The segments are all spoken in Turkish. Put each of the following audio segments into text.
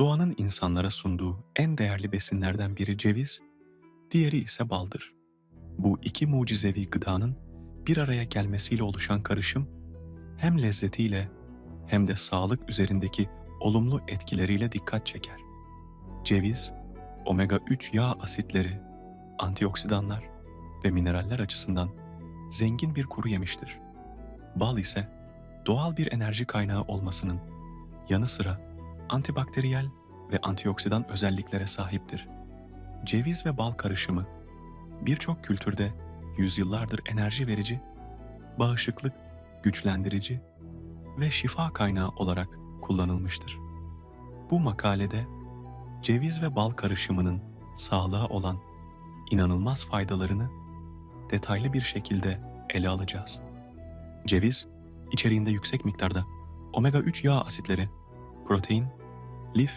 Doğanın insanlara sunduğu en değerli besinlerden biri ceviz, diğeri ise baldır. Bu iki mucizevi gıdanın bir araya gelmesiyle oluşan karışım hem lezzetiyle hem de sağlık üzerindeki olumlu etkileriyle dikkat çeker. Ceviz, omega 3 yağ asitleri, antioksidanlar ve mineraller açısından zengin bir kuru yemiştir. Bal ise doğal bir enerji kaynağı olmasının yanı sıra antibakteriyel ve antioksidan özelliklere sahiptir. Ceviz ve bal karışımı birçok kültürde yüzyıllardır enerji verici, bağışıklık, güçlendirici ve şifa kaynağı olarak kullanılmıştır. Bu makalede ceviz ve bal karışımının sağlığa olan inanılmaz faydalarını detaylı bir şekilde ele alacağız. Ceviz, içeriğinde yüksek miktarda omega 3 yağ asitleri, protein, lif,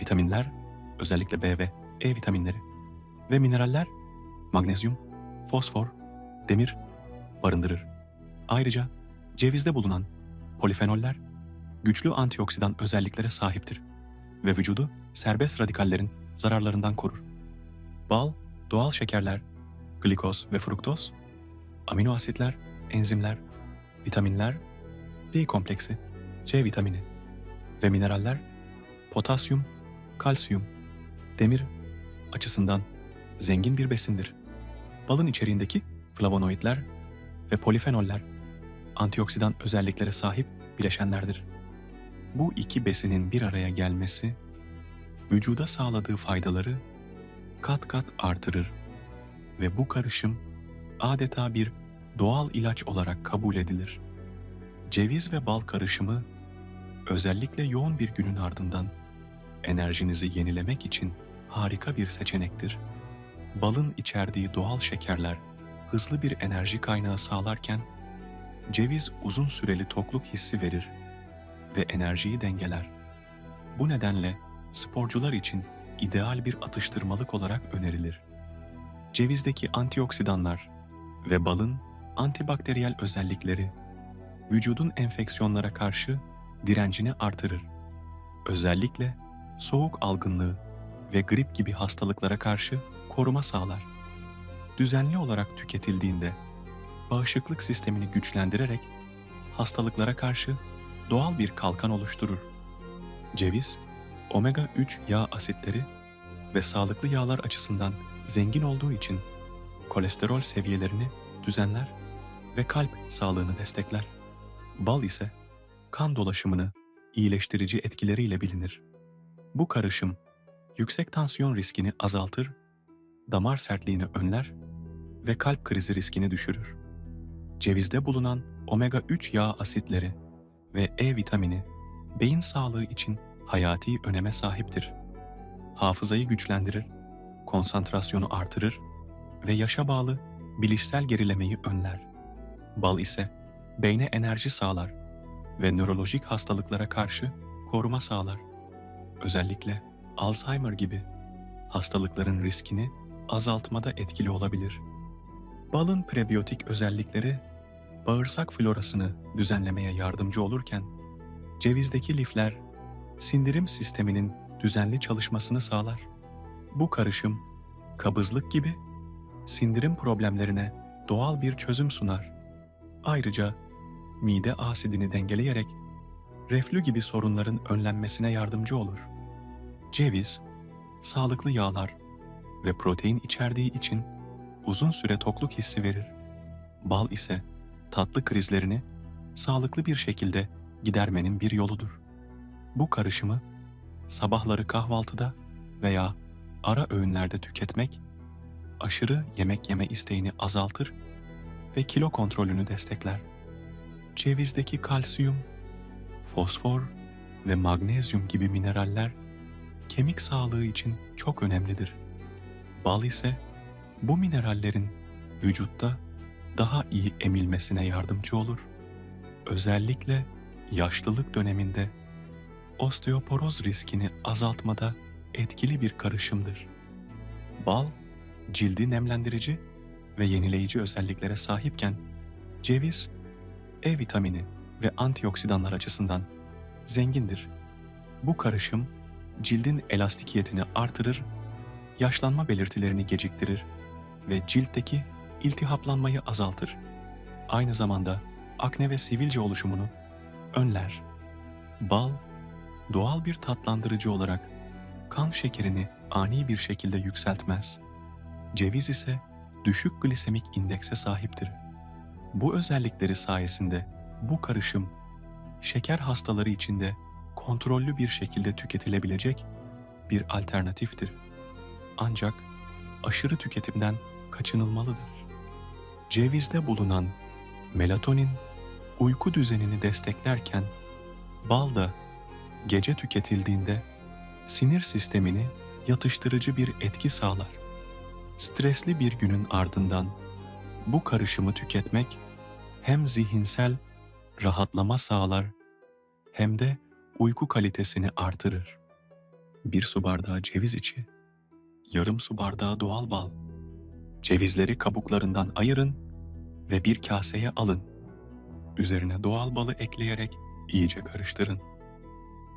vitaminler, özellikle B ve E vitaminleri ve mineraller, magnezyum, fosfor, demir barındırır. Ayrıca cevizde bulunan polifenoller güçlü antioksidan özelliklere sahiptir ve vücudu serbest radikallerin zararlarından korur. Bal, doğal şekerler, glikoz ve fruktoz, amino asitler, enzimler, vitaminler, B kompleksi, C vitamini ve mineraller, potasyum, kalsiyum, demir açısından zengin bir besindir. Balın içeriğindeki flavonoidler ve polifenoller antioksidan özelliklere sahip bileşenlerdir. Bu iki besinin bir araya gelmesi vücuda sağladığı faydaları kat kat artırır ve bu karışım adeta bir doğal ilaç olarak kabul edilir. Ceviz ve bal karışımı özellikle yoğun bir günün ardından enerjinizi yenilemek için harika bir seçenektir. Balın içerdiği doğal şekerler hızlı bir enerji kaynağı sağlarken ceviz uzun süreli tokluk hissi verir ve enerjiyi dengeler. Bu nedenle sporcular için ideal bir atıştırmalık olarak önerilir. Cevizdeki antioksidanlar ve balın antibakteriyel özellikleri vücudun enfeksiyonlara karşı direncini artırır. Özellikle soğuk algınlığı ve grip gibi hastalıklara karşı koruma sağlar. Düzenli olarak tüketildiğinde bağışıklık sistemini güçlendirerek hastalıklara karşı doğal bir kalkan oluşturur. Ceviz, omega 3 yağ asitleri ve sağlıklı yağlar açısından zengin olduğu için kolesterol seviyelerini düzenler ve kalp sağlığını destekler. Bal ise kan dolaşımını iyileştirici etkileriyle bilinir. Bu karışım yüksek tansiyon riskini azaltır, damar sertliğini önler ve kalp krizi riskini düşürür. Cevizde bulunan omega 3 yağ asitleri ve E vitamini beyin sağlığı için hayati öneme sahiptir. Hafızayı güçlendirir, konsantrasyonu artırır ve yaşa bağlı bilişsel gerilemeyi önler. Bal ise beyne enerji sağlar ve nörolojik hastalıklara karşı koruma sağlar. Özellikle Alzheimer gibi hastalıkların riskini azaltmada etkili olabilir. Balın prebiyotik özellikleri bağırsak florasını düzenlemeye yardımcı olurken cevizdeki lifler sindirim sisteminin düzenli çalışmasını sağlar. Bu karışım kabızlık gibi sindirim problemlerine doğal bir çözüm sunar. Ayrıca mide asidini dengeleyerek reflü gibi sorunların önlenmesine yardımcı olur. Ceviz, sağlıklı yağlar ve protein içerdiği için uzun süre tokluk hissi verir. Bal ise tatlı krizlerini sağlıklı bir şekilde gidermenin bir yoludur. Bu karışımı sabahları kahvaltıda veya ara öğünlerde tüketmek aşırı yemek yeme isteğini azaltır ve kilo kontrolünü destekler. Cevizdeki kalsiyum, fosfor ve magnezyum gibi mineraller kemik sağlığı için çok önemlidir. Bal ise bu minerallerin vücutta daha iyi emilmesine yardımcı olur. Özellikle yaşlılık döneminde osteoporoz riskini azaltmada etkili bir karışımdır. Bal, cildi nemlendirici ve yenileyici özelliklere sahipken ceviz, E vitamini ve antioksidanlar açısından zengindir. Bu karışım cildin elastikiyetini artırır, yaşlanma belirtilerini geciktirir ve ciltteki iltihaplanmayı azaltır. Aynı zamanda akne ve sivilce oluşumunu önler. Bal, doğal bir tatlandırıcı olarak kan şekerini ani bir şekilde yükseltmez. Ceviz ise düşük glisemik indekse sahiptir. Bu özellikleri sayesinde bu karışım şeker hastaları için de kontrollü bir şekilde tüketilebilecek bir alternatiftir. Ancak aşırı tüketimden kaçınılmalıdır. Cevizde bulunan melatonin uyku düzenini desteklerken bal da gece tüketildiğinde sinir sistemini yatıştırıcı bir etki sağlar. Stresli bir günün ardından bu karışımı tüketmek hem zihinsel rahatlama sağlar hem de uyku kalitesini artırır. Bir su bardağı ceviz içi, yarım su bardağı doğal bal. Cevizleri kabuklarından ayırın ve bir kaseye alın. Üzerine doğal balı ekleyerek iyice karıştırın.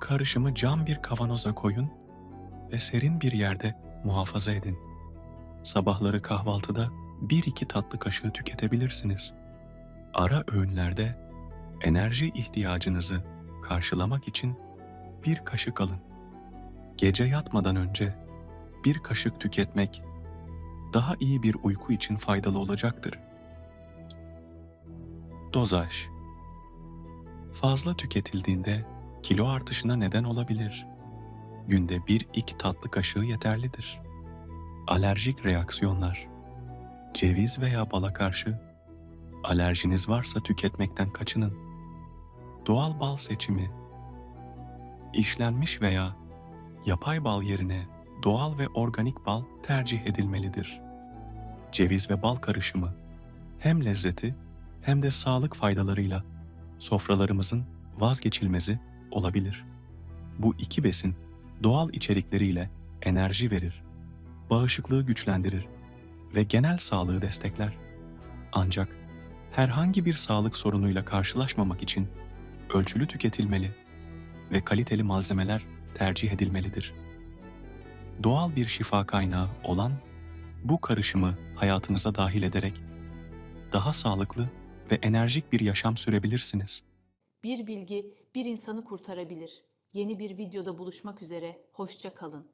Karışımı cam bir kavanoza koyun ve serin bir yerde muhafaza edin. Sabahları kahvaltıda 1-2 tatlı kaşığı tüketebilirsiniz. Ara öğünlerde enerji ihtiyacınızı karşılamak için bir kaşık alın. Gece yatmadan önce bir kaşık tüketmek daha iyi bir uyku için faydalı olacaktır. Dozaj Fazla tüketildiğinde kilo artışına neden olabilir. Günde 1-2 tatlı kaşığı yeterlidir. Alerjik reaksiyonlar Ceviz veya bala karşı alerjiniz varsa tüketmekten kaçının. Doğal bal seçimi işlenmiş veya yapay bal yerine doğal ve organik bal tercih edilmelidir. Ceviz ve bal karışımı hem lezzeti hem de sağlık faydalarıyla sofralarımızın vazgeçilmezi olabilir. Bu iki besin doğal içerikleriyle enerji verir, bağışıklığı güçlendirir ve genel sağlığı destekler. Ancak herhangi bir sağlık sorunuyla karşılaşmamak için ölçülü tüketilmeli ve kaliteli malzemeler tercih edilmelidir. Doğal bir şifa kaynağı olan bu karışımı hayatınıza dahil ederek daha sağlıklı ve enerjik bir yaşam sürebilirsiniz. Bir bilgi bir insanı kurtarabilir. Yeni bir videoda buluşmak üzere, hoşça kalın.